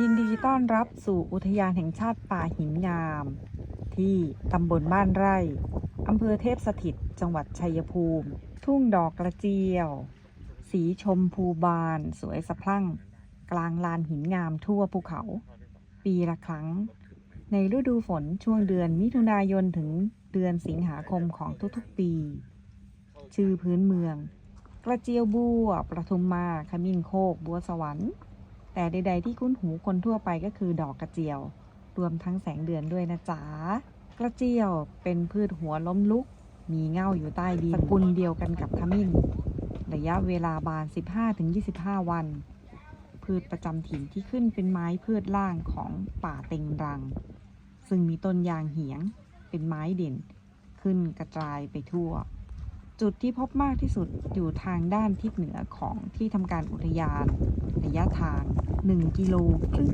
ยินดีต้อนรับสู่อุทยานแห่งชาติป่าหินงาม ที่ตำบลบ้านไร่อำเภอเทพสถิต จังหวัดชัยภูมิ ทุ่งดอกกระเจียว สีชมพูบาน สวยสะพรั่ง กลางลานหินงามทั่วภูเขา ปีละครั้ง ในฤดูฝนช่วงเดือนมิถุนายนถึงเดือนสิงหาคมของทุกๆปี ชื่อพื้นเมือง กระเจียวบัว ประทุมมา ขมิ้นโคก บัวสวรรค์ แต่ใด ๆ ที่คุ้นหูคนทั่วไปก็คือดอกกระเจียว รวมทั้งแสงเดือนด้วยนะจ๊ะ กระเจียวเป็นพืชหัวล้มลุก มีเง่าอยู่ใต้ดินสกุลเดียวกันกับขมิ้น ระยะเวลาบาน 15-25 วัน พืชประจำถิ่นที่ขึ้นเป็นไม้พืชล่างของป่าเต็งรัง ซึ่งมีต้นยางเหียง เป็นไม้เด่น ขึ้นกระจายไปทั่ว จุดที่พบมากที่สุดอยู่ทางด้านทิศเหนือของที่ทำการอุทยาน ระยะทาง 1 กิโลครึ่ง